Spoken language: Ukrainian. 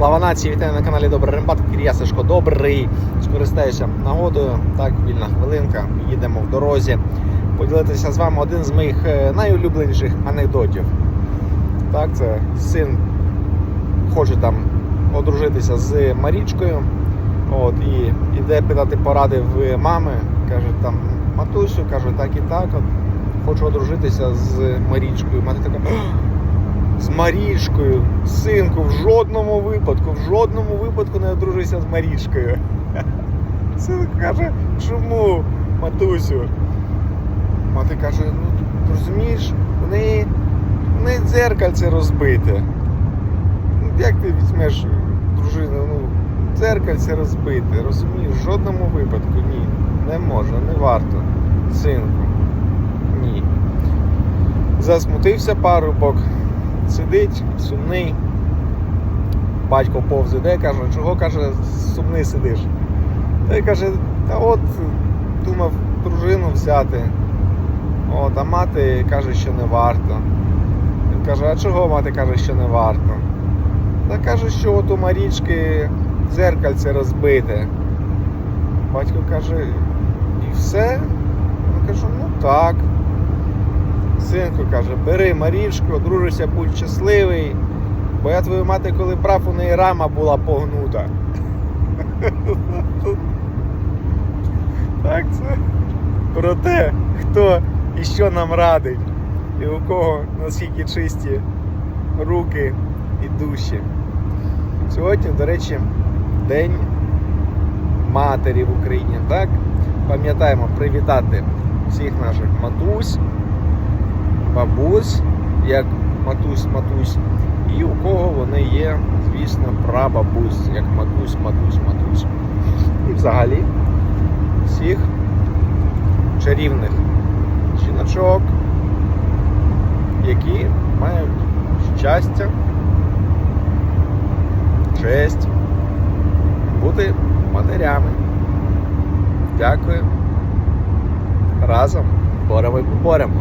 Слава нації, вітаю на каналі Добрий Рембат. Кір'я Сашко Добрий. Скористаюся нагодою. Так, вільна хвилинка. Їдемо в дорозі. Поділитися з вами один з моїх е, найулюбленіших анекдотів. Так, це син хоче там одружитися з Марічкою. От, і іде питати поради в мами. Каже, там, матусю, каже, так і так. От, хочу одружитися з Марічкою. Мати така. «Ах, з Марішкою, синку, в жодному випадку, в жодному випадку не одружуйся з Марішкою. Син каже, чому, матусю? Мати каже, ну розумієш, в неї, в неї дзеркальце розбите. Як ти візьмеш дружину, ну, дзеркальце розбите, розумієш, в жодному випадку ні. Не можна, не варто. Синку. Ні. Засмутився парубок, сидить, сумний. Батько повз іде, каже, чого каже, сумний сидиш? Та й каже, та от думав дружину взяти. От, а мати каже, що не варто. Він каже, а чого мати каже, що не варто? Та каже, що от у Марічки дзеркальце розбите. Батько каже, і все? Я кажу, ну так. Синку каже, бери Марічку, одружуйся, будь щасливий. Бо я твою мати, коли брав, у неї рама була погнута. Так це про те, хто і що нам радить, і у кого наскільки чисті руки і душі. Сьогодні, до речі, День матері в Україні. Так? Пам'ятаємо привітати всіх наших матусь, бабусь, як матусь, матусь, і у кого вони є, звісно, прабабусь, як матусь, матусь, матусь. І взагалі всіх чарівних жіночок, які мають щастя, честь бути матерями. Дякую. Разом боремо і поборемо.